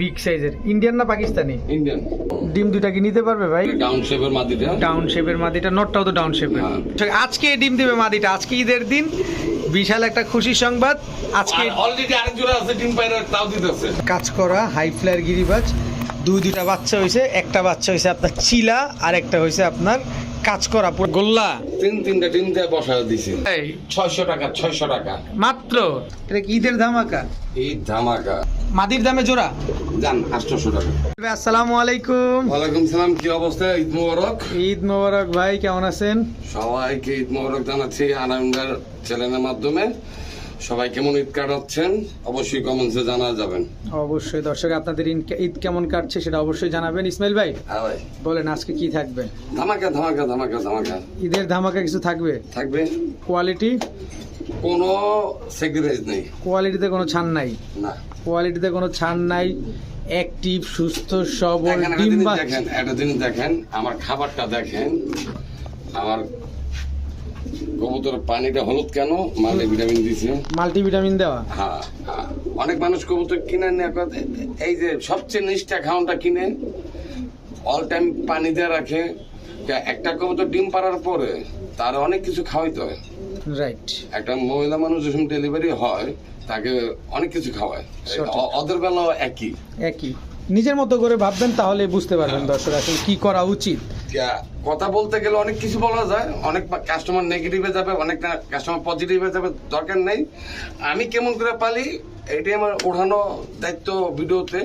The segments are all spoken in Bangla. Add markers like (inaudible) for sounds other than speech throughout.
বিগ সাইজের। ইন্ডিয়ান না পাকিস্তানি? ইন্ডিয়ান ডিম দুটা কি নিতে পারবে ভাই? ডাউন শেপের মাদিটা ডাউন শেপের মাদিটা নটটাও তো ডাউন শেপের হ্যাঁ। আজকে ডিম দেবে মাদিটা আজকে ঈদের দিন। বিশাল একটা খুশির সংবাদ। আজকে অলরেডি আরেক জোড়া আছে ডিম পায়রা তাও দিতেছে। কাজ করা হাই ফ্লায়ার গিরিবাজ। দুই দুইটা বাচ্চা হয়েছে একটা বাচ্চা হয়েছে আপনার চিলা আর একটা হয়েছে আপনার কাজ করা পুরো গোল্লা। তিন তিনটা ডিম দিয়ে বসায় দিছি। এই, ছয়শো টাকা ছয়শো টাকা। মাত্র? এটা ঈদের ধামাকা? ঈদ ধামাকা। মাদির দামে জোড়া? যান আটশোশো টাকা। আসসালামু আলাইকুম। ওয়ালাইকুম সালাম কি অবস্থা? ঈদ মোবারক। ঈদ মোবারক ভাই কেমন আছেন? সবাইকে ঈদ মোবারক জানাচ্ছি আনন্দের চ্যানেলের মাধ্যমে। সবাই কেমন ঈদ কাটাচ্ছেন? অবশ্যই কমেন্টসে জানা যাবেন। অবশ্যই দর্শক আপনাদের ঈদ কেমন কাটছে সেটা অবশ্যই জানাবেন। ইসমাইল ভাই হ্যাঁ ভাই। বলেন আজকে কি থাকবে? ধামাকা ধামাকা ধামাকা ধামাকা। ঈদের ধামাকা কিছু থাকবে? থাকবে। কোয়ালিটি কোনো সেক্রিফাইস নেই। কোয়ালিটিতে কোনো ছাড় নাই? না। কোয়ালিটিতে কোনো ছাড় নাই অ্যাক্টিভ সুস্থ সবল ডিম দেখেন একটা জিনিস দেখেন আমার খাবারটা দেখেন আমার কবুতর পানিটা হলুদ কেন? মালে ভিটামিন দিছে। মাল্টিভিটামিন দেওয়া। হ্যাঁ হ্যাঁ। অনেক মানুষ কবুতর কিনে কয়, এই যে সবচেয়ে নিষ্ঠা খাওয়ানটা কিনে অল টাইম পানি দিয়ে রাখে। একটা কবুতর ডিম পাড়ার পরে তার অনেক কিছু খাওয়াইতে হয়। রাইট একটা মহিলা মানুষ যখন ডেলিভারি হয় তাকে অনেক কিছু খাওয়ায়। ওদের বেলাও একই। একই। নিজের মতো করে ভাববেন তাহলে বুঝতে পারবেন দর্শক আসলে কি করা উচিত। কথা বলতে গেলে অনেক কিছু বলা যায় অনেক কাস্টমার নেগেটিভে যাবে অনেক কাস্টমার পজিটিভে যাবে দরকার নেই। আমি কেমন করে পালি এটাই আমার ওঠানো দায়িত্ব ভিডিওতে।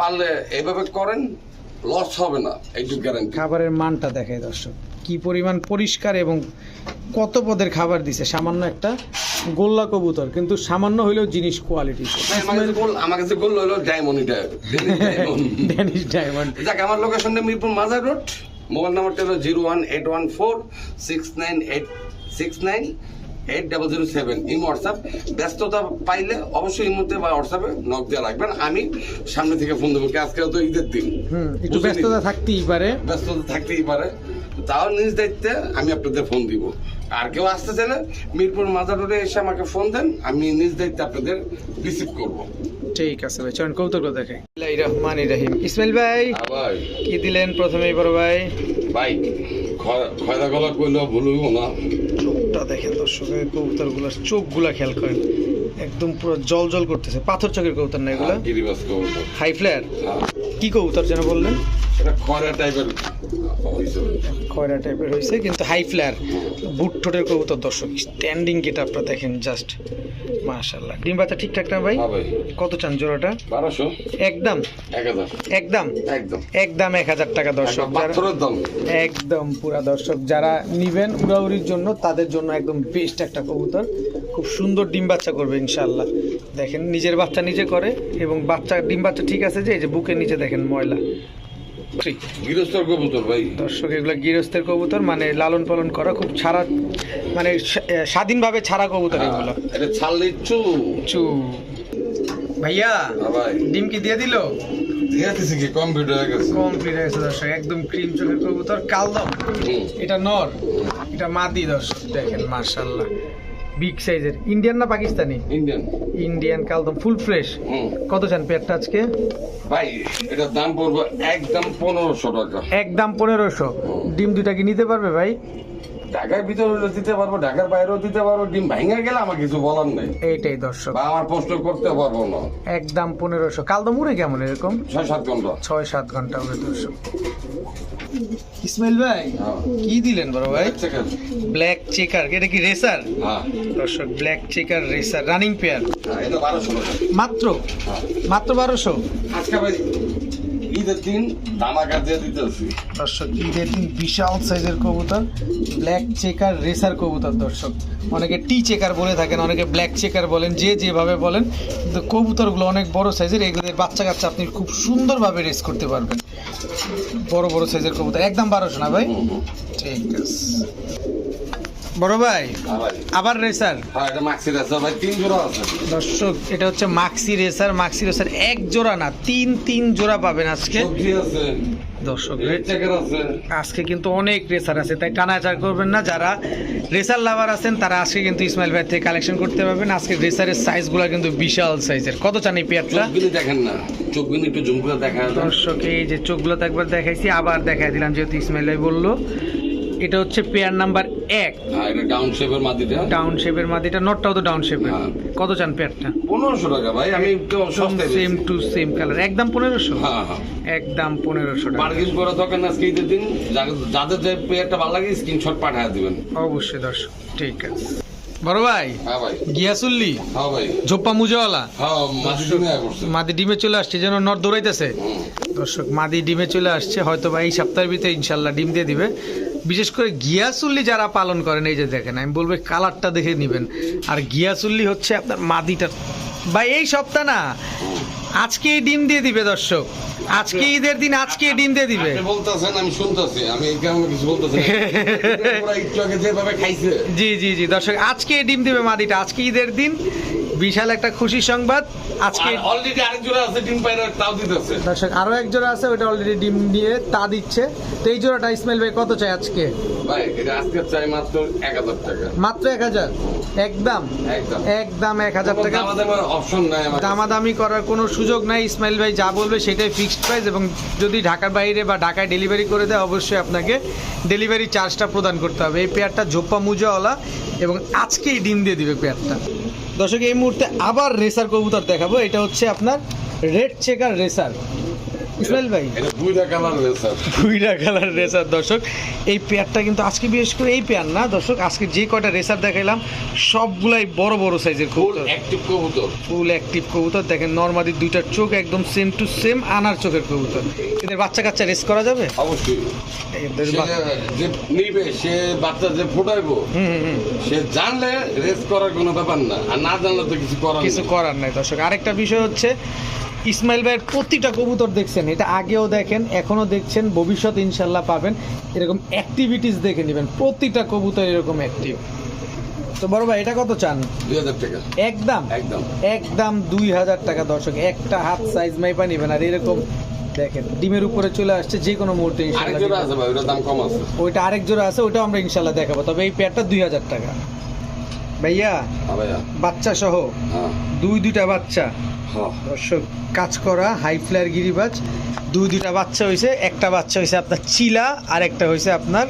পারলে এইভাবে করেন লস হবে না এইটুকু গ্যারান্টি খাবারের মানটা দেখায় দর্শক। কি পরিমাণ পরিষ্কার এবং কত পদের খাবার দিছে? সামান্য একটা গোল্লা কবুতর কিন্তু সামান্য হইলেও জিনিস কোয়ালিটি আমার কাছে গোল আমার কাছে গোল হলো ডায়মন্ড ড্যানিশ ডায়মন্ড যাক আমার লোকেশনটা মিরপুর মাজার রোড। মোবাইল নাম্বারটা হলো zero one eight one four six nine eight six nine eight double zero seven. Imo WhatsApp. ব্যস্ততা পাইলে অবশ্যই ইমোতে বা হোয়াটসঅ্যাপে নক দিয়ে রাখবেন। আমি সামনে থেকে ফোন দেবো আজকে তো ঈদের দিন। একটু ব্যস্ততা থাকতেই পারে। ব্যস্ততা থাকতেই পারে। তাও নিজ দায়িত্বে আমি আপনাদের ফোন দিব। আর কেউ আসতে চাইলে মিরপুর মাজার রোডে এসে আমাকে ফোন দেন আমি নিজ দায়িত্বে আপনাদের রিসিভ করব। ঠিক আছে ভাই চলেন কৌতুক দেখে রহমান রাহিম। ইসমাইল ভাই আবার। কি দিলেন প্রথমেই বড় ভাই? ভাই খয়- খয়রা গলা কইলেও ভুল হইব না। চোখটা দেখেন দর্শকের কবুতরগুলোর চোখগুলা খেয়াল করেন। একদম পুরো জল জল করতেছে পাথর চোখের কবুতর না এগুলা? গিরিবাস হাই ফ্লেয়ার হ্যাঁ, কি কবুতর যেন বললেন? এটা খয়রা টাইপের খয়রা টাইপের হয়েছে কিন্তু হাই ফ্লেয়ার বুট ঠোঁটের কবুতর দর্শক স্ট্যান্ডিং গেট আপনারা দেখেন জাস্ট মাশাল্লাহ ডিম বাচ্চা ঠিকঠাক না ভাই? হ্যাঁ কত চান জোড়াটা? বারোশো। একদম? একদম? একদম। একদম এক হাজার টাকা দর্শক একদম দাম। একদম পুরা দর্শক যারা নিবেন উড়াউড়ির জন্য তাদের জন্য একদম বেস্ট একটা কবুতর। খুব সুন্দর ডিম বাচ্চা করবে ইনশাল্লাহ দেখেন নিজের বাচ্চা নিজে করে এবং বাচ্চা ডিম বাচ্চা ঠিক আছে যে এই যে বুকের নিচে দেখেন ময়লা। গৃহস্থর কবুতর ভাই। দর্শক এগুলো গৃহস্থের কবুতর মানে লালন পালন করা খুব ছাড়া মানে স্বা- স্বাধীনভাবে ছাড়া কবুতর এগুলো। হ্যাঁ, ছাড়লে চু। চু। ভাইয়া হ্যাঁ ডিম কি দিয়ে দিল? দিয়ে কি কম্পিউটার হয়ে গেছে। কমপ্লিট হয়ে গেছে দর্শক একদম ক্রিম চোখের কবুতর। কালদম। এটা নর এটা মাদি দর্শক দেখেন মার্শাল্লাহ বিগ সাইজের। ইন্ডিয়ান না পাকিস্তানি? ইন্ডিয়ান ইন্ডিয়ান কালদম ফুল ফ্রেশ কত চান পেটটা আজকে? ভাই এটা দাম পড়বে একদম পনেরোশো টাকা। একদম পনেরোশো। ডিম দুটা কি নিতে পারবে ভাই? ঢাকার ভিতরে দিতে পারব ঢাকার বাইরেও দিতে পারব ডিম ভেঙে গেলে আমার কিছু বলার নেই। এইটাই দর্শক। বা আমার প্রশ্ন করতে পারব না। একদম পনেরোশো। কালদম উড়ে কেমন এরকম? ছয় সাত ঘণ্টা। ছয় সাত ঘণ্টা উড়ে দর্শক। ইসমাইল ভাই হ্যাঁ। কি দিলেন বড় ভাই। ব্ল্যাক চেকার এটা কি রেসার হ্যাঁ। দর্শক black checker racer running pair মাত্র? হ্যাঁ। মাত্র বারোশো? আজকে ভাই ঈদের দিন ধামাকা দিয়ে দিতেছি। দর্শক ঈদের দিন বিশাল সাইজের কবুতর ব্ল্যাক চেকার রেসার কবুতর দর্শক। অনেকে টি চেকার বলে থাকেন অনেকে ব্ল্যাক চেকার বলেন যে যেভাবে বলেন কিন্তু কবুতরগুলো অনেক বড় সাইজের এগুলোর বাচ্চা কাচ্চা আপনি খুব সুন্দরভাবে রেস করতে পারবেন। বড় বড় সাইজের কবুতর একদম বারোশো না ভাই? ঠিক আছে। বড় ভাই আবার রেসার হ্যাঁ দর্শক এটা হচ্ছে মাক্সি রেসার মাক্সি রেসার এক জোড়া না তিন তিন জোড়া পাবেন আজকে। দর্শক আজকে কিন্তু অনেক রেসার আছে তাই টানাচার করবেন না। যারা রেসার লাভার আছেন তারা আজকে কিন্তু ইসমাইল ভাই থেকে কালেকশন করতে পারবেন। আজকে রেসারের সাইজগুলো কিন্তু বিশাল সাইজের কত চান এই পেয়ারটা দেখেন না চোখগুলি একটু জুম করে দেখা দর্শক এই যে চোখগুলো তো একবার দেখাইছি আবার দেখাই দিলাম যেহেতু ইসমাইল ভাই বলল। এটা হচ্ছে পেয়ার নাম্বার এক। ডাউন শেপের মাটিটা ডাউন শেপের মাদিটা নটটাও তো ডাউন শেপের হ্যাঁ। কত চান পেয়ারটা পনেরোশো টাকা ভাই আমি সেম টু সেম কালার একদম পনেরোশো? হ্যাঁ হ্যাঁ। একদম পনেরোশো টাকা। বার্গেন করে দোকান আজকে ঈদের দিন। যাদের- যে পেয়ারটা ভালো লাগে স্ক্রিনশট পাঠিয়ে দিবেন। অবশ্যই দর্শক ঠিক আছে। বড় ভাই গিয়াসুল্লি জোপ্পা মুজওয়ালা। মাদি ডিমে চলে আসছে যেন নর দৌড়াইতেছে। দর্শক মাদি ডিমে চলে আসছে হয়তো বা এই সপ্তাহের ভিতরে ইনশাল্লাহ ডিম দিয়ে দিবে। বিশেষ করে গিয়াসুল্লি যারা পালন করেন এই যে দেখেন আমি বলব কালারটা দেখে নেবেন। আর গিয়াসুল্লি হচ্ছে আপনার মাদিটা। বা এই সপ্তাহ না আজকে ডিম দিয়ে দিবে দর্শক। আজকে ঈদের দিন আজকে ডিম দিয়ে দিবে। আমি শুনতেছি। এই কারণে কিছু বলতেছি (laughs) জি জি জি দর্শক আজকে ডিম দিবে মাদিটা। আজকে ঈদের দিন বিশাল একটা খুশি সংবাদ। আজকে অলরেডি আরেক জোড়া আছে ডিম পাইরা তাও দিতেছে। দর্শক আরও এক জোড়া আছে ওটা অলরেডি ডিম দিয়ে তা দিচ্ছে। তো এই জোড়াটা ইসমাইল ভাই কত চাই আজকে? ভাই এটা আজকে চাই মাত্র এক হাজার টাকা। মাত্র এক হাজার? একদম। একদম। একদম এক হাজার টাকা। আমাদের অপশন নাই। দামাদামি করার কোনো সুযোগ নাই। ইসমাইল ভাই যা বলবে সেটাই ফিক্সড প্রাইস এবং যদি ঢাকার বাইরে বা ঢাকায় ডেলিভারি করে দেয় অবশ্যই আপনাকে ডেলিভারি চার্জটা প্রদান করতে হবে। এই পেয়ারটা ঝোপ্পা মুজাওয়ালা এবং আজকেই ডিম দিয়ে দিবে পেয়ারটা দর্শক এই মুহূর্তে আবার রেসার কবুতর দেখাবো। এটা হচ্ছে আপনার রেড চেকার রেসার ইসমাইল ভাই। দুইটা কালার স্যার ভুইরা কালার রেসার দর্শক। এই পেয়ারটা কিন্তু আজকে বিশেষ করে এই পেয়ার না দর্শক। আজকে যে কয়টা রেসার দেখাইলাম সবগুলাই বড় বড় সাইজের কবুতর। অ্যাক্টিভ কবুতর। ফুল অ্যাক্টিভ কবুতর। দেখেন নর্মালি দুইটার চোখ একদম সেম টু সেম আনার চোখের কবুতর। এদের বাচ্চা কাচ্চা রেস করা যাবে? অবশ্যই। যে নিবে সে বাচ্চা যে ফোটাইবো হুম হুম, হুম। সে জানলে রেস করার কোনো ব্যাপার না। আর না জানলে তো কিছু করার কিছু করার নাই দর্শক। আরেকটা বিষয় হচ্ছে ইসমাইল ভাইয়ের প্রতিটা কবুতর দেখছেন এটা আগেও দেখেন এখনও দেখছেন ভবিষ্যৎ ইনশাল্লাহ পাবেন। এরকম অ্যাক্টিভিটিস দেখে নেবেন প্রতিটা কবুতর এরকম অ্যাক্টিভ তো বড় ভাই এটা কত চান? দুই হাজার টাকা। একদম? একদম। একদম দুই হাজার টাকা দর্শক একটা হাত সাইজ মাইপা নেবেন আর এরকম দেখেন ডিমের উপরে চলে আসছে যে কোনো মুহূর্তে ইনশাল্লাহ জোড়া আছে দাম কম আছে। ওইটা আরেক জোড়া আছে ওইটাও আমরা ইনশাল্লাহ দেখাবো তবে এই পেয়ারটা দুই হাজার টাকা। ভাইয়া হ্যাঁ বাচ্চা সহ হ্যাঁ। দুই দুইটা বাচ্চা। হ্যাঁ। দর্শক কাজ করা হাই ফ্লায়ার গিরিবাজ দুই দুইটা বাচ্চা হয়েছে একটা বাচ্চা হয়েছে আপনার চিলা আর একটা হয়েছে আপনার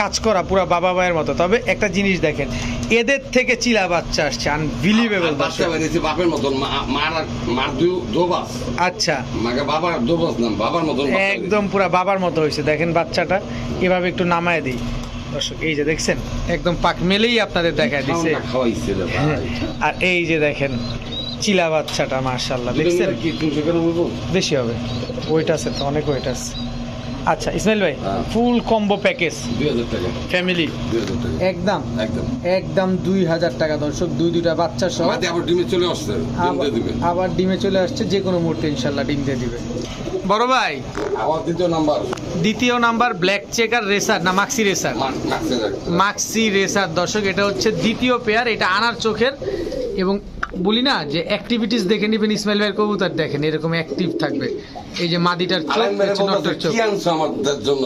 কাজ করা পুরা বাবা মায়ের মতো। তবে একটা জিনিস দেখেন এদের থেকে চিলা বাচ্চা আসছে আনবিলিভেবল বাচ্চা বেরিয়েছে বাপের মতন মার মার দোবাস আচ্ছা। মাকে বাবার দোবাস না বাবার মতন একদম পুরা বাবার মতো হয়েছে দেখেন বাচ্চাটা এভাবে একটু নামায় দিই। দর্শক এই যে দেখছেন একদম পাক মেলেই আপনাদের দেখা রে ভাই। আর এই যে দেখেন চিলা বাচ্চাটা মার্শাল্লাহ দেখছেন? বেশি হবে। ওয়েট আছে তো অনেক ওয়েট আছে। আচ্ছা ইসমাইল ভাই হ্যাঁ। ফুল কম্বো প্যাকেজ দুই হাজার টাকা। ফ্যামিলি একদম। একদম। একদম দুই হাজার টাকা দর্শক দুই দুইটা বাচ্চা সহ। আবার ডিমে চলে আসছে ডিম আবার- দিয়ে দিবে। আবার ডিমে চলে আসছে যে কোনো মুহূর্তে ইনশাল্লাহ ডিম দিয়ে দিবে। বড় ভাই। আবার দ্বিতীয় নাম্বার। দ্বিতীয় নাম্বার ব্ল্যাক চেকার রেসার না মাক্সি রেসার মার্কসে মাক্সি রেসার দর্শক এটা হচ্ছে দ্বিতীয় পেয়ার এটা আনার চোখের এবং বলি না যে অ্যাক্টিভিটিস দেখে নিবেন ইসমাইল ভাইয়ের কবুতর দেখেন এরকম অ্যাক্টিভ থাকবে। এই যে মাদিটার জন্য?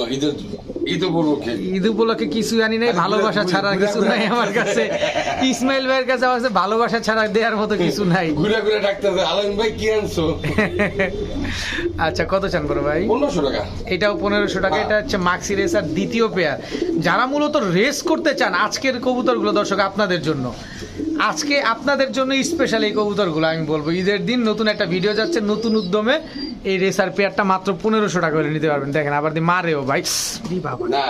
ঈদ উপলক্ষে। ঈদ উপলক্ষে কিছু জানি নাই ভালোবাসা ছাড়া কিছু নাই আমার কাছে। ইসমাইল ভাইয়ের কাছে আমার কাছে ভালোবাসা ছাড়া দেওয়ার মতো কিছু নাই। (laughs) ঘুরে ঘুরে ডাকতেছে আলাইন ভাই কি আনছো? (laughs) আচ্ছা কত চান বড় ভাই? পনেরোশো টাকা। এটাও পনেরোশো টাকা এটা হচ্ছে মাক্সি রেসার দ্বিতীয় পেয়ার যারা মূলত রেস করতে চান আজকের কবুতরগুলো দর্শক আপনাদের জন্য। আজকে আপনাদের জন্য স্পেশাল এই কবুতরগুলো আমি বলব। ঈদের দিন নতুন একটা ভিডিও যাচ্ছে নতুন উদ্যমে এই রেসার পেয়ারটা মাত্র পনেরোশো টাকা করে নিতে পারবেন। দেখেন আবার মারে মারেও ভাই। বাবা। না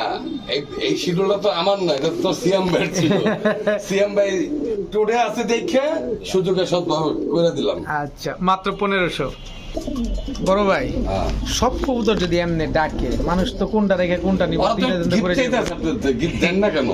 এই শিডিউলটা তো আমার না এটা তো সিএম (laughs) ভাই ছিল সিএম ভাই টোটে আছে দেখে সুযোগে সদ্ভাবে করে দিলাম। আচ্ছা মাত্র পনেরোশো। বড় ভাই সব কবুতর যদি এমনি ডাকে মানুষ তো কোনটা রেখে কোনটা নিব দেন না কেন?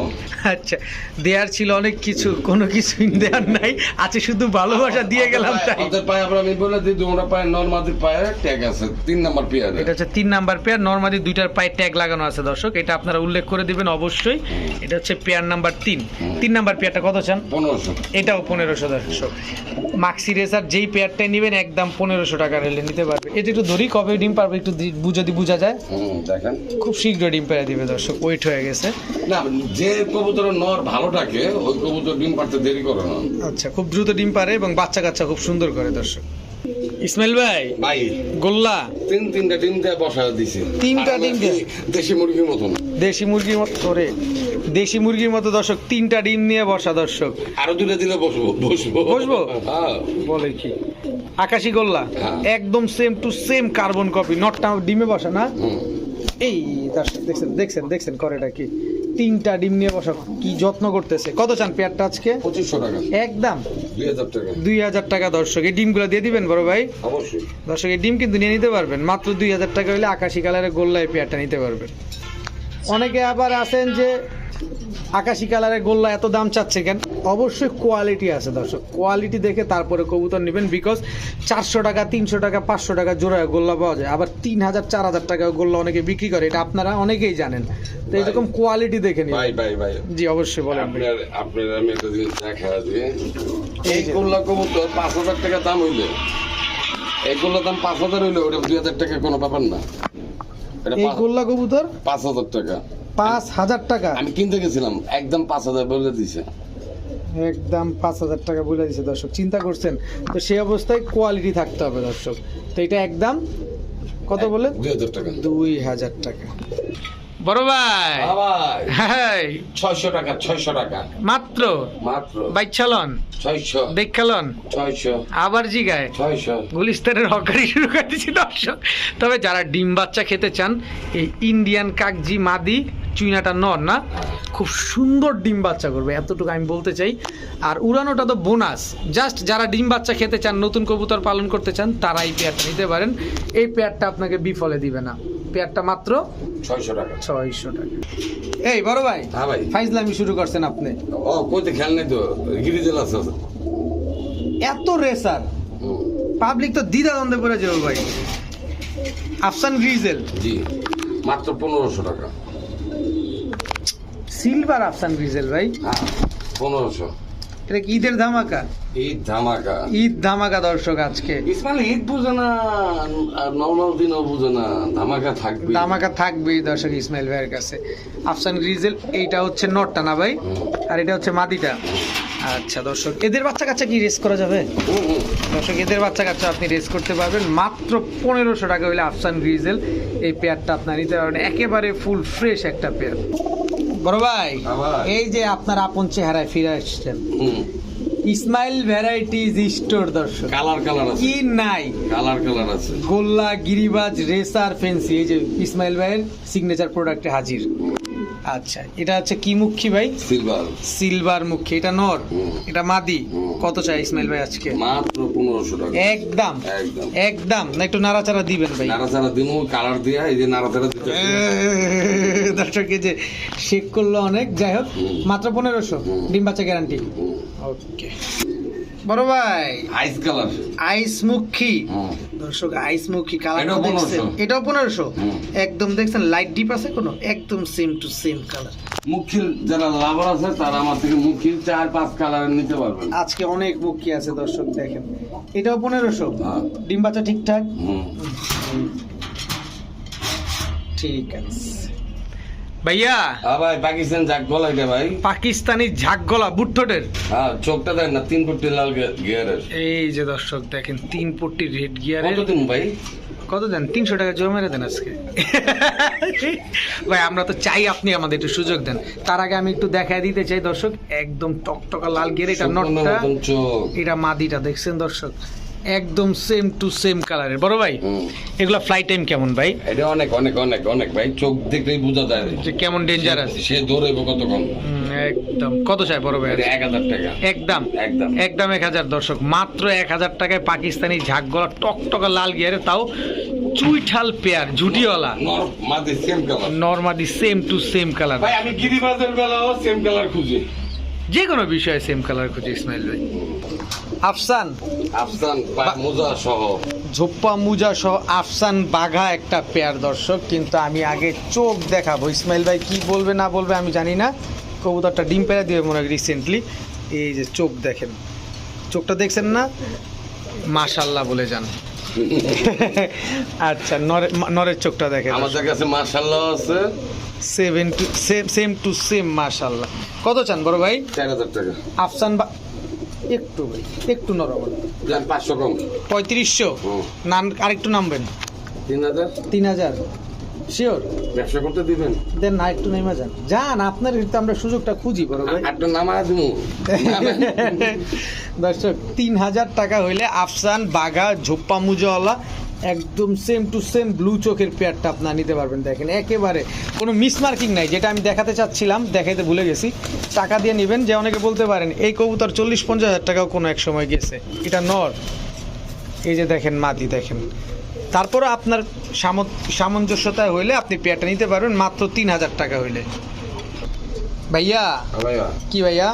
আচ্ছা দেয়ার ছিল অনেক কিছু কোনো কিছুই দেওয়ার নাই আছে শুধু ভালোবাসা দিয়ে গেলাম তাই। ওদের পায়ে আমি বলে দিই পায়ে পায়ে ট্যাগ আছে তিন নাম্বার পেয়ারে এটা হচ্ছে তিন নাম্বার পেয়ার দুইটার পায়ে ট্যাগ লাগানো আছে দর্শক। এটা আপনারা উল্লেখ করে দিবেন অবশ্যই। এটা হচ্ছে পেয়ার নাম্বার তিন। তিন নাম্বার পেয়ারটা কত চান? পনেরোশো। এটাও পনেরোশো দর্শক। মাক্সি রেসার যেই পেয়ারটাই নেবেন একদম পনেরোশো টাকা রেলে নিতে পারবে। এটা একটু ধরি কবে ডিম পারবে একটু যদি বোঝা যায়? দেখেন। খুব শীঘ্র ডিম পেরে দিবে দর্শক ওয়েট হয়ে গেছে। না যে কবুতর নর ভালো থাকে ওই কবুতর ডিম পারতে দেরি করে না। আচ্ছা খুব দ্রুত ডিম পারে এবং বাচ্চা কাচ্চা খুব সুন্দর করে দর্শক। ইসমাইল ভাই ভাই। গোল্লা। তিন তিনটা ডিম দিয়ে বসায় দিছি। তিনটা ডিম দেশি মুরগির মতন। দেশি মুরগির মতো করে দেশি মুরগির মতো দর্শক তিনটা ডিম নিয়ে বসা দর্শক। আরও দুটো দিলে বসবো বসবো। বসবো? হ্যাঁ। বলে কি? আকাশি গোল্লা হ্যাঁ। একদম same to same carbon copy নটটা ডিমে বসা না। এই দেখছেন দেখছেন দেখছেন করেটা কি? তিনটা ডিম নিয়ে বসা কি যত্ন করতেছে? কত চান পেয়ারটা আজকে? পঁচিশশো টাকা। একদম? দুই হাজার টাকা। দুই হাজার টাকা দর্শক এই ডিমগুলো দিয়ে দিবেন বড় ভাই? অবশ্যই। দর্শক এই ডিম কিন্তু নিয়ে নিতে পারবেন। মাত্র দুই হাজার টাকা হলে আকাশি কালারের গোল্লায় পেয়ারটা নিতে পারবেন। অনেকে আবার আছেন যে আকাশি কালারের গোল্লা এত দাম চাচ্ছে কেন? অবশ্যই কোয়ালিটি আছে দর্শক। কোয়ালিটি দেখে তারপরে কবুতর নেবেন বিকজ চারশো টাকা তিনশো টাকা পাঁচশো টাকা জোড়ায় গোল্লা পাওয়া যায়। আবার তিন হাজার চার হাজার টাকা গোল্লা অনেকে বিক্রি করে এটা আপনারা অনেকেই জানেন। তো এরকম কোয়ালিটি দেখে নিন। ভাই ভাই ভাই। জি অবশ্যই বলেন। আপনার আপনার আমি একটা জিনিস দেখা এই গোল্লা কবুতর পাঁচ হাজার টাকা দাম হইলে এই গোল্লার দাম পাঁচ হাজার হইলে ওটা দুই হাজার টাকা কোনো ব্যাপার না। এই গোল্লা কবুতর? পাঁচ হাজার টাকা। পাঁচ হাজার টাকা। আমি কিনতে গেছিলাম একদম পাঁচ হাজার বলে দিছে। একদম পাঁচ হাজার টাকা বলে দিছে দর্শক চিন্তা করছেন। তো সেই অবস্থায় কোয়ালিটি থাকতে হবে দর্শক। তো এটা একদম কত বলে দুই হাজার টাকা। দুই হাজার টাকা। বড় ভাই। ভাই হ্যাঁ ছয়শো টাকা ছয়শো টাকা। মাত্র? মাত্র। বাইক চালন ছয়শো। দেখালন ছয়শো। আবার জিগায়? ছয়শো। গুলিস্তানের হকারি শুরু করে দিচ্ছি দর্শক। তবে যারা ডিম বাচ্চা খেতে চান এই ইন্ডিয়ান কাকজি মাদি চুইনাটা নর না খুব সুন্দর ডিম বাচ্চা করবে এতটুকু আমি বলতে চাই। আর উড়ানোটা তো বোনাস। জাস্ট যারা ডিম বাচ্চা খেতে চান নতুন কবুতর পালন করতে চান তারা এই পেয়ারটা নিতে পারেন। এই পেয়ারটা আপনাকে বিফলে দিবে না। পেয়ারটা মাত্র ছয়শো টাকা। ছয়শো টাকা। এই বড় ভাই হ্যাঁ ভাই। ফাইজলামি শুরু করছেন আপনি। ও কইতে খেয়াল নেই তো গিরিজেল আছে। এত রেসার। পাবলিক তো দ্বিধা দ্বন্দ্বে পড়ে যাবে ভাই। আফসান গ্রিজেল। জি মাত্র পনেরোশো টাকা। সিলভার আফসান গ্রিজেল ভাই পনেরোশো। এটা কি ঈদের ধামাকা? এই ধামাকা। ঈদ ধামাকা দর্শক আজকে। ইসমাইল ঈদ বুঝে না আর নর্মাল দিনও বুঝে না ধামাকা থাকবে। ধামাকা থাকবেই দর্শক ইসমাইল ভাইয়ের কাছে। আফসান গ্রিজেল এইটা হচ্ছে নটটা না ভাই? আর এটা হচ্ছে মাদিটা। আচ্ছা দর্শক এদের বাচ্চা কাচ্চা কি রেস করা যাবে। দর্শক এদের বাচ্চা কাচ্চা আপনি রেস করতে পারবেন। মাত্র পনেরোশো টাকা হইলে আফসান গ্রিজেল এই পেয়ারটা আপনার নিতে পারবেন। একেবারে ফুল ফ্রেশ একটা পেয়ার বড় ভাই এই যে আপনার আপন চেহারায় ফিরে আসছেন। ইসমাইল ভ্যারাইটিজ স্টোর দর্শক। কালার কালার আছে। কি নাই? কালার কালার আছে। গোল্লা গিরিবাজ রেসার ফেন্সি এই যে ইসমাইল ভাইয়ের সিগনেচার প্রোডাক্টে হাজির। আচ্ছা এটা হচ্ছে কি মুখী ভাই? সিলভার। সিলভার মুখী এটা নর? এটা মাদি। কত চাই ইসমাইল ভাই আজকে? মাত্র পনেরোশো টাকা। একদম। একদম। একদম। না একটু নাড়াচাড়া দিবেন ভাই। নাড়াচাড়া দিমু কালার দিয়া এই যে নাড়াচাড়া দিতে দর্শক এই যে শেক করল অনেক যাই হোক মাত্র পনেরোশো। হুম। ডিম বাচ্চা গ্যারান্টি ওকে বড় ভাই। আইস কালার আইস মুখী। দর্শক আইস মুখী কালার দেখছেন? এটাও পনেরোশো? একদম দেখছেন লাইট ডিপ আছে কোনো? একদম সেম টু সেম কালার মুখিল যারা লাভার আছে তারা আমার থেকে মুখিল চার পাঁচ কালার নিতে পারবেন। আজকে অনেক মুখী আছে দর্শক দেখেন। এটাও পনেরোশো? হ্যাঁ। ডিম বাচ্চা ঠিকঠাক? ঠিক আছে। ভাইয়া। হ্যাঁ ভাই পাকিস্তান যাক গলাইটা ভাই? পাকিস্তানি ঝাকগলা বুট্টোটের হ্যাঁ চোখটা দেন না তিন ফুটি লাল গিয়ারের। এই যে দর্শক দেখেন তিন রেড গিয়ারের। কত দিন ভাই? কত দেন? তিনশো টাকা জমা মেরে দেন আজকে। ভাই আমরা তো চাই আপনি আমাদের একটু সুযোগ দেন। তার আগে আমি একটু দেখায় দিতে চাই দর্শক একদম টকটকা লাল গিয়ার এটা নটটা। এটা মাদিটা দেখছেন দর্শক? একদম সেম টু সেম কালারের বড় ভাই। এগুলা ফ্লাই টাইম কেমন ভাই? এটা অনেক অনেক অনেক অনেক ভাই চোখ দেখলেই বোঝা যায়। যে কেমন ডেঞ্জার আছে। সে দৌড়াইব কতক্ষণ? একদম। কত চাই বড় ভাই? এক হাজার টাকা। একদম। একদম। একদম এক হাজার দর্শক। মাত্র এক হাজার টাকায় পাকিস্তানি ঝাঁকগলা টকটকা লাল গিয়ারে তাও চুইঠাল পেয়ার ঝুটিওয়ালা। নর মাঝে same colour normally same to same colour ভাই আমি গিরিবাজের বেলাও সেম কালার খুঁজি। যে কোনো বিষয়ে সেম কালার খুঁজে ইসমাইল ভাই। আফসান। আফসান মোজা সহ। ঝোপ্পা মুজা সহ আফসান বাঘা একটা পেয়ার দর্শক কিন্তু আমি আগে চোখ দেখাবো। ইসমাইল ভাই কি বলবে না বলবে আমি জানি না। কবুতরটা ডিম পেড়ে দিবে মনে হয় রিসেন্টলি এই যে চোখ দেখেন। চোখটা দেখছেন না? মাশাল্লাহ বলে যান। আচ্ছা নরে নরের চোখটা দেখেন। আমাদের কাছে মার্শাল্লাহ আছে। Seven to same same to same মাশাল্লাহ কত চান বড় ভাই? চার হাজার টাকা। আফসান বা একটু ভাই একটু নরম। পাঁচশো কম। পঁয়ত্রিশশো। নাম আরেকটু নামবেন। তিন হাজার? তিন হাজার। শিওর ব্যবসা করতে দিবেন? দেন না একটু নেমে যান। যান আপনার কিন্তু আমরা সুযোগটা খুঁজি বড় ভাই। একটা নামা দিমু। (laughs) দর্শক তিন হাজার টাকা হইলে আফসান বাঘা ঝোপ্পা মুজওয়ালা একদম সেম টু সেম ব্লু চোখের পেয়ারটা আপনার নিতে পারবেন দেখেন। একেবারে কোনো মিসমার্কিং নাই যেটা আমি দেখাতে চাচ্ছিলাম দেখাইতে ভুলে গেছি। টাকা দিয়ে নেবেন যে অনেকে বলতে পারেন এই কবুতর চল্লিশ পঞ্চাশ হাজার টাকাও কোনো এক সময় গেছে। এটা নর। এই যে দেখেন মাদি দেখেন। তারপরে আপনার সামঞ্জস্যতায় হইলে আপনি পেয়ারটা নিতে পারবেন মাত্র তিন হাজার টাকা হইলে। ভাইয়া? ভাইয়া। কি ভাইয়া?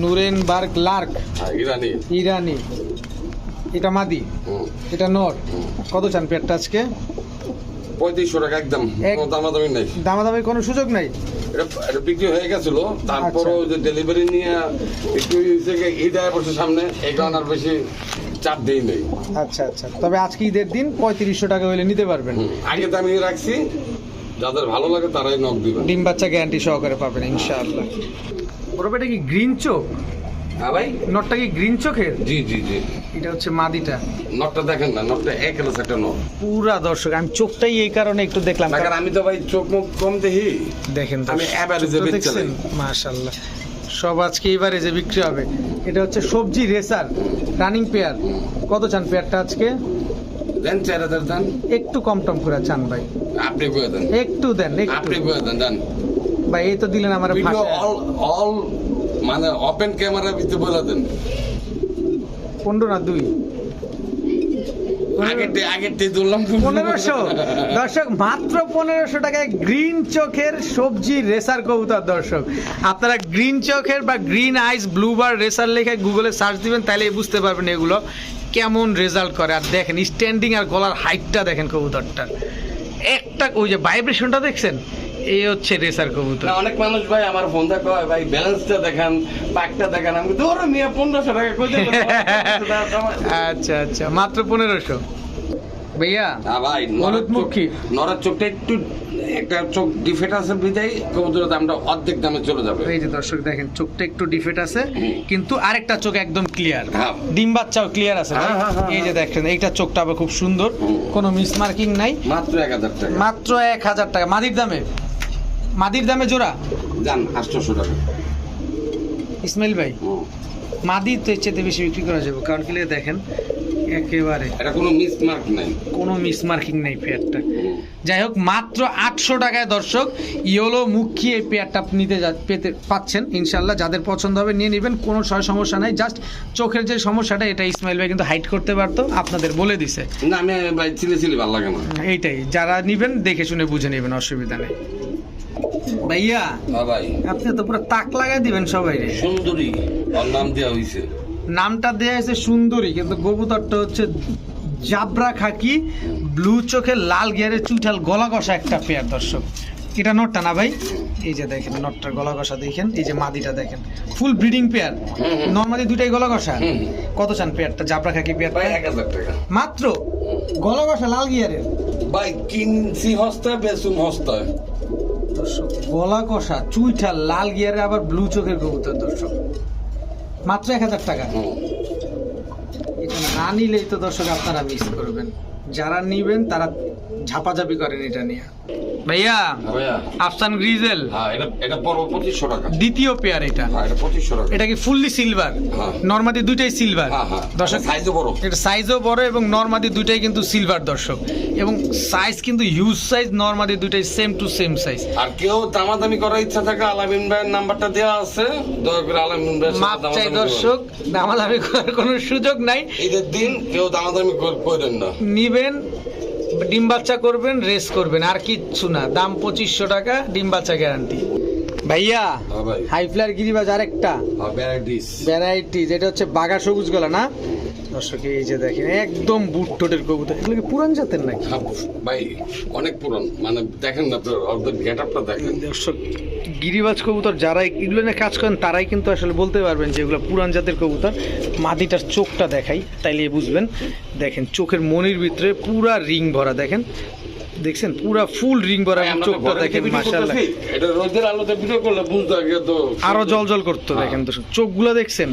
Nuremberg. লার্ক ইরানি। ইরানি। এটা মাদি। এটা নর। কত চান পেটটা আজকে? পঁয়ত্রিশশো টাকা একদম। দামাদামি নাই। দামাদামি কোনো সুযোগ নাই? এটা বিক্রি হয়ে গেছিল। তারপরও আচ্ছা। যে ডেলিভারি নিয়ে একটু ঈদ আয় বছর সামনে এই কারণে আর বেশি চাপ দেই নেই। আচ্ছা আচ্ছা। তবে আজকে ঈদের দিন পঁয়ত্রিশশো টাকা হইলে নিতে পারবেন। আগে তো আমি রাখছি। যাদের ভালো লাগে তারাই নক দিবেন। ডিম বাচ্চা গ্যারান্টি সহকারে পাবেন ইনশাআল্লাহ। বরফ এটা কি গ্রিন চোখ? হ্যাঁ ভাই। নটটা কি গ্রিন চোখের? জি জি জি। এটা হচ্ছে মাদিটা। নটটা দেখেন না নটটা এক এলাস একটা নট পুরা দর্শক আমি চোখটাই এই কারণে একটু দেখলাম কারণ আমি তো ভাই চোখ মুখ কম দেখি। দেখেন আমি average এ বেচতে দেখছেন? মাশাল্লাহ সব আজকে এবারে যে বিক্রি হবে এটা হচ্ছে সবজি রেসার রানিং পেয়ার কত চান পেয়ারটা আজকে? দেন চার হাজার দেন। একটু কম টম করে চান ভাই। আপনি করে দেন। একটু দেন আপনি করে দেন দেন। ভাই এই তো দিলেন আমার অল অল মানে ওপেন ক্যামেরা ভিতরে বলে দেন। পনেরো না দুই? পনেরোশো। দর্শক মাত্র পনেরোশো টাকায় গ্রিন চোখের সবজি রেসার কবুতর দর্শক। আপনারা গ্রিন চোখের বা green eyes blue bar racer লেখে গুগলে সার্চ দিবেন তাহলে বুঝতে পারবেন এগুলো কেমন রেজাল্ট করে। আর দেখেন স্ট্যান্ডিং আর গলার হাইটটা দেখেন কবুতরটার। একটা ওই যে ভাইব্রেশনটা দেখছেন? এই হচ্ছে রেসার কবুতর। অনেক মানুষ ভাই আমার ফোন দা কয় ভাই ব্যালেন্সটা দেখান পাকটা দেখান। আমি ধরো মিয়া পনেরোশো টাকা কই? আচ্ছা আচ্ছা মাত্র পনেরোশো। ভাইয়া ভাই। নরার চোখটা একটু একটা চোখ আছে বিদায় কবুতরের দামটা অর্ধেক দামে চলে যাবে। এই যে দর্শক দেখেন চোখটা একটু ডিফেক্ট আছে। কিন্তু আরেকটা চোখ একদম ক্লিয়ার। ডিম বাচ্চাও ক্লিয়ার আছে হ্যাঁ, হ্যাঁ, হ্যাঁ, এই যে দেখেন এইটা চোখটা আবার খুব সুন্দর। কোনো মিসমার্কিং নাই। মাত্র এক হাজার টাকা। মাত্র এক হাজার টাকা। মাদির দামে? মাদির দামে জোড়া? যান আটশোশো টাকা। ইসমাইল ভাই। মাদি তো চেয়ে বেশি বিক্রি করা যাবে কারণ কি দেখেন একেবারে এটা কোনো মিস মার্ক নাই। কোনো মিসমার্কিং নেই পেয়ারটা। যাই হোক মাত্র আটশো টাকায় দর্শক ইয়োলো মুখী এই পেয়ারটা নিতে পেতে পাচ্ছেন ইনশাল্লাহ যাদের পছন্দ হবে নিয়ে নেবেন কোনো সয় সমস্যা নাই। জাস্ট চোখের যে সমস্যাটা এটা ইসমাইল ভাই কিন্তু হাইড করতে পারতো আপনাদের বলে দিছে। না আমি ভাই চিলি চিলি ভালো লাগে না। এইটাই যারা নিবেন দেখে শুনে বুঝে নেবেন অসুবিধা নেই। ভাইয়া হ্যাঁ ভাই। আপনি তো পুরো তাক লাগাই দিবেন সবাই সুন্দরী ওর নাম দেওয়া হয়েছে নামটা দেয়া হয়েছে সুন্দরী কিন্তু কবুতরটা হচ্ছে জাবরা খাকি ব্লু চোখে লাল গিয়ারে চুঠাল গলা কষা একটা পেয়ার দর্শক। এটা নটটা না ভাই? এই যে দেখেন নটটার গলা কষা দেখেন এই যে মাদিটা দেখেন। ফুল ব্রিডিং পেয়ার। নর্মালি দুইটাই গলা কষা কত চান পেয়ারটা? জাবরা খাকি পেয়ারটা? ভাই এক হাজার টাকা। মাত্র? গলা কষা লাল গিয়ারের ভাই কিনছি হস্তায় বেসুন হস্তায়। দর্শক। গলা কষা চুইঠা লাল গিয়ারে আবার ব্লু চোখের কবুতর দর্শক। মাত্র এক হাজার টাকা। এটা না নিলেই তো দর্শক আপনারা মিস করবেন। যারা নিবেন তারা ঝাপাঝাপি করেন এটা নিয়ে। ভাইয়া হ্যাঁ ভাইয়া। আফসান গ্রিজেল। হ্যাঁ এটা এটা পড়ব পঁচিশশো টাকা। দ্বিতীয় পেয়ার এটা। হ্যাঁ এটা পঁচিশশো টাকা। এটা কি ফুললি সিলভার। নর্মাদি দুইটাই সিলভার। দর্শক সাইজও বড়। এটা সাইজও বড় এবং নর্মাদি দুইটাই কিন্তু সিলভার দর্শক। এবং সাইজ কিন্তু হিউজ সাইজ নর্মাদি দুইটাই সেম টু সেম সাইজ আর কেউ দামাদামি করার ইচ্ছা থাকে আলামিন ভাইয়ের নাম্বারটা দেওয়া আছে। দয়া করে আলামিন ভাইয়ের মাপ চাই দর্শক। দামাদামি করার কোনো সুযোগ নাই। ঈদের দিন কেউ দামাদামি কর- করেন না। নিবেন ডিম বাচ্চা করবেন রেস করবেন আর কিচ্ছু না। দাম পঁচিশশো টাকা ডিম বাচ্চা গ্যারান্টি ভাইয়া হাইফ্লার হাই ফ্লার গিরিবাজ আরেকটা। ভ্যারাইটিস। ভ্যারাইটিস এটা যেটা হচ্ছে বাঘা সবুজ গলা না? দর্শক এই যে দেখেন একদম বুটটোটের কবুতর। এগুলো কি পুরান জাতের নাকি? ভাই অনেক পুরন। মানে দেখেন না আপনার গেট আপটা দেখেন। দর্শক গিরিবাজ কবুতর যারা এগুলো নিয়ে কাজ করেন তারাই কিন্তু আসলে বলতে পারবেন যে এগুলো পুরান জাতের কবুতর। মাদিটার চোখটা দেখাই তাইলে বুঝবেন। দেখেন চোখের মনির ভিতরে পুরা রিং ভরা দেখেন। দেখছেন? পুরা ফুল রিং ভরা তো চোখটা দেখেন মাশাআল্লাহ। এটা রোদের আলোতে ভিডিও করলে বুঝতে আগে তো। আরও জল জল করতো হ্যাঁ। দেখেন দর্শক। চোখগুলো দেখছেন?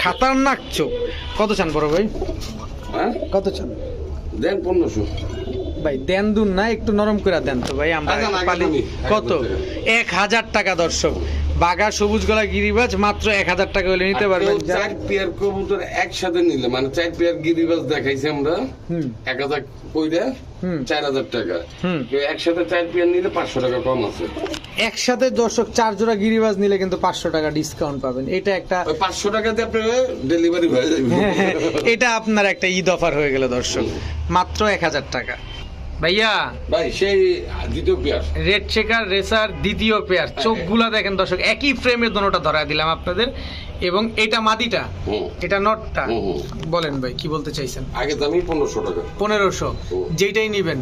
খাতারনাক চোখ। কত চান বড় ভাই? হ্যাঁ? কত চান? দেন পনেরোশো। ভাই দেন দুন না একটু নরম করে দেন তো ভাই আমরা কত? এক হাজার টাকা দর্শক। বাগা সবুজ গলা গিরিবাজ মাত্র এক হাজার টাকা হলে নিতে পারবেন। চার পেয়ার কবুতর একসাথে নিলে মানে চার পেয়ার গিরিবাজ দেখাইছি আমরা। এক হাজার কইরা। চার হাজার টাকা। একসাথে চার পেয়ার নিলে পাঁচশো টাকা কম আছে। একসাথে দর্শক চার জোড়া গিরিবাজ নিলে কিন্তু পাঁচশো টাকা ডিসকাউন্ট পাবেন। এটা একটা পাঁচশো টাকাতে আপনার ডেলিভারি হয়ে যাবে। এটা আপনার একটা ঈদ অফার হয়ে গেল দর্শক। মাত্র এক হাজার টাকা। ভাইয়া ভাই সেই দ্বিতীয় পেয়ার। রেড চেকার রেসার দ্বিতীয় পেয়ার। চোখগুলা দেখেন দর্শক একই ফ্রেমে দোনোটা ধরা দিলাম আপনাদের। এবং এটা মাদিটা এটা নটটা। বলেন ভাই কি বলতে চাইছেন? আগে দামি পনেরোশো টাকা। পনেরোশো। যেটাই নিবেন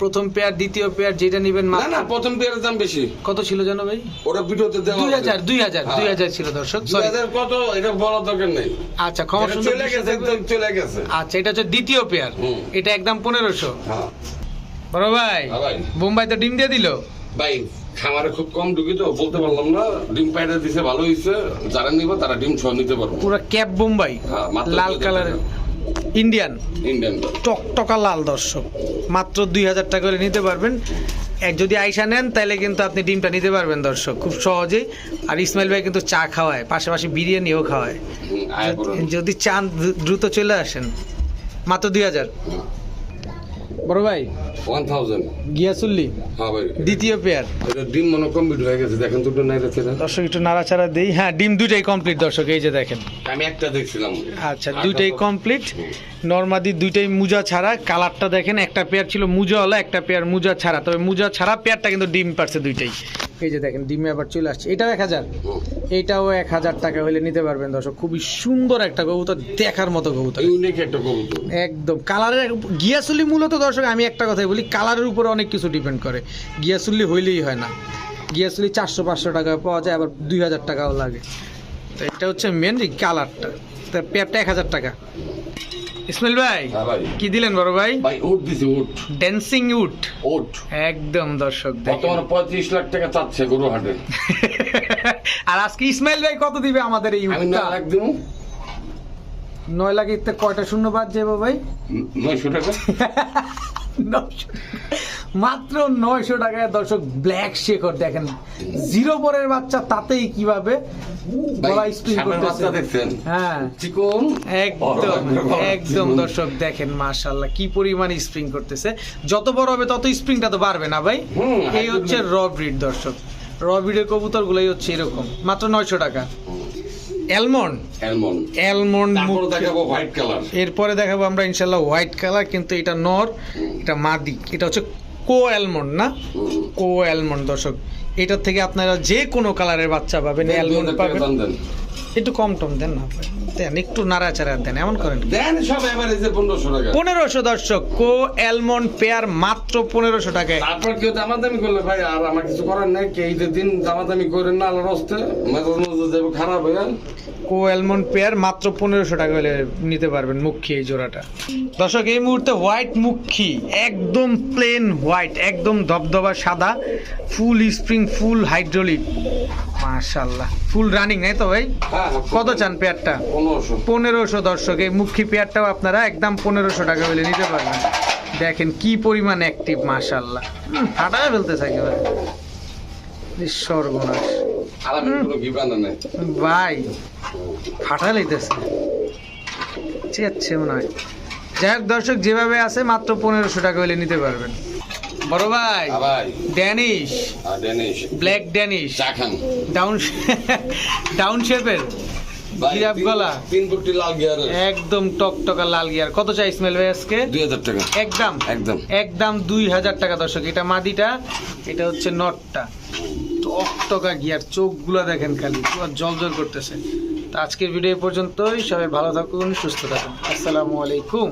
প্রথম পেয়ার দ্বিতীয় পেয়ার যেটা নিবেন না না প্রথম পেয়ারের দাম বেশি। কত ছিল জানো ভাই? ওরা ভিডিওতে দেওয়া দুই হাজার দুই হাজার হ্যাঁ। দুই হাজার ছিল দর্শক দুই হাজার কত? এটা বলার দরকার নেই। আচ্ছা ক্ষমা চলে গেছে চলে গেছে। আচ্ছা এটা হচ্ছে দ্বিতীয় পেয়ার। এটা একদম পনেরোশো। হ্যাঁ। বড় ভাই হ্যাঁ বোম্বাই তো ডিম দিয়ে দিল। ভাই খামারে খুব কম ঢুকি তো বলতে পারলাম না। ডিম পাইটা দিছে ভালো হয়েছে যারা নিবে তারা ডিম ছ নিতে পারব। পুরো ক্যাপ বোম্বাই হ্যাঁ, লাল 2000 কালারের। ইন্ডিয়ান। ইন্ডিয়ান। টকটকা লাল দর্শক। মাত্র দুই হাজার টাকা করে নিতে পারবেন। এক যদি আইসা নেন তাহলে কিন্তু আপনি ডিমটা নিতে পারবেন দর্শক খুব সহজেই আর ইসমাইল ভাই কিন্তু চা খাওয়ায় পাশাপাশি বিরিয়ানিও খাওয়ায়। যদি চান দ্রুত চলে আসেন। মাত্র দুই হাজার। বড় ভাই? ওয়ান থাউজেন্ড গিয়াসুল্লি। হ্যাঁ ভাই। দ্বিতীয় পেয়ার ডিম মনে কমপ্লিট হয়ে গেছে দেখেন দুটো রেখে দর্শক একটু নাড়াচাড়া দেই। হ্যাঁ ডিম দুটাই কমপ্লিট দর্শক এই যে দেখেন। আমি একটা দেখছিলাম। আচ্ছা দুইটাই কমপ্লিট নর্মাদি দুইটাই মুজা ছাড়া কালারটা দেখেন একটা পেয়ার ছিল মুজাওয়ালা একটা পেয়ার মুজা ছাড়া। তবে মুজা ছাড়া পেয়ারটা কিন্তু ডিম পারছে দুইটাই। এই যে দেখেন ডিমে আবার চলে আসছে। এটাও এক হাজার। এটাও এক হাজার টাকা হলে নিতে পারবেন দর্শক। খুবই সুন্দর একটা কবুতর দেখার মতো কবুতর। ইউনিক একটা কবুতর। একদম। কালারের গিয়াসুল্লি মূলত দর্শক আমি একটা কথাই বলি কালারের উপরে অনেক কিছু ডিপেন্ড করে। গিয়াসুল্লি হইলেই হয় না। গিয়াসুলি চারশো পাঁচশো টাকা পাওয়া যায় আবার দুই হাজার টাকাও লাগে। তো এটা হচ্ছে মেন কালারটা। তা পেয়ারটা এক হাজার টাকা। ইসমাইল ভাই হ্যাঁ কি দিলেন বড় ভাই? ভাই উট দিছি উট ড্যান্সিং উট উট একদম দর্শক বর্তমানে পঁয়ত্রিশ লাখ টাকা চাচ্ছে গরু হাটে। (laughs) আর আজকে ইসমাইল ভাই কত দিবে আমাদের এই আমি উটটা? লাখ দিব নয় লাখ ইতে কয়টা শূন্য বাদ যাব ভাই? নয়শো টাকা। (laughs) নয়শো। মাত্র নয়শো টাকায় দর্শক ব্ল্যাক শেখর দেখেন। জিরো পরের বাচ্চা তাতেই কীভাবে গলা স্প্রিং করতেছে। হ্যাঁ। চিকন? একদম একদম দর্শক দেখেন মাশাল্লাহ কি পরিমাণ স্প্রিং করতেছে। যত বড় হবে তত স্প্রিংটা তো বাড়বে না ভাই। এই হচ্ছে র ব্রিড দর্শক। র ব্রিডের কবুতর গুলাই হচ্ছে এরকম। মাত্র নয়শো টাকা। অ্যালমন্ড অ্যালমন্ড অ্যালমন্ড দেখাবো হোয়াইট কালার এরপরে দেখাবো আমরা ইনশাল্লাহ হোয়াইট কালার কিন্তু এটা নর এটা মাদি। এটা হচ্ছে কো অ্যালমন্ড না? কো অ্যালমন্ড দর্শক। এটার থেকে আপনারা যে কোনো কালারের বাচ্চা পাবেন অ্যালমন্ড পাবেন। একটু কম টম দেন না। দেন একটু নাড়াচাড়া দেন এমন করেন দেন সব এভারেজে পনেরোশো টাকা। পনেরোশো দর্শক কো অ্যালমন্ড পেয়ার মাত্র পনেরোশো টাকায়। তারপর কেউ দামাদামি করলে ভাই আর আমার কিছু করার নাই কে ঈদের দিন দামাদামি করেন না আল্লাহর হস্তে মেজাজ মেজাজ যাবে খারাপ হয়ে কো অ্যালমন্ড পেয়ার মাত্র পনেরোশো টাকা হলে নিতে পারবেন মুখী এই জোড়াটা। দর্শক এই মুহূর্তে হোয়াইট মুখী একদম প্লেন হোয়াইট একদম ধবধবা সাদা ফুল স্প্রিং ফুল হাইড্রোলিক মাশাল্লাহ ফুল রানিং নাই তো ভাই? হ্যাঁ কত চান পেয়ারটা? পনেরোশো। দর্শক এই মুখী পেয়ারটাও আপনারা একদম পনেরোশো টাকা হলে নিতে পারবেন। দেখেন কি পরিমাণ অ্যাক্টিভ মাশাল্লাহ ফাটায় ফেলতেছে একেবারে সর্বনাশ। ভাই ফাটা লাইতেছে। মনে হয় যাই হোক দর্শক যেভাবে আছে মাত্র পনেরোশো টাকা হলে নিতে পারবেন। বড় ভাই Danish. Danish. Black Danish. চাখান down down শেপের। জিরাফ গলা। তিন ফুটি লাল গিয়ারের একদম টকটকা লাল গিয়ার। কত চাই ইসমাইল ভাই আজকে? দুই হাজার টাকা। একদম। একদম। একদম দুই হাজার টাকা দর্শক। এটা মাদিটা এটা হচ্ছে নটটা। টকটকা গিয়ার। চোখগুলো দেখেন খালি। পুরো জল জল করতেছে। তো আজকের ভিডিও পর্যন্তই। সবাই ভালো থাকুন সুস্থ থাকুন। আসসালামু আলাইকুম।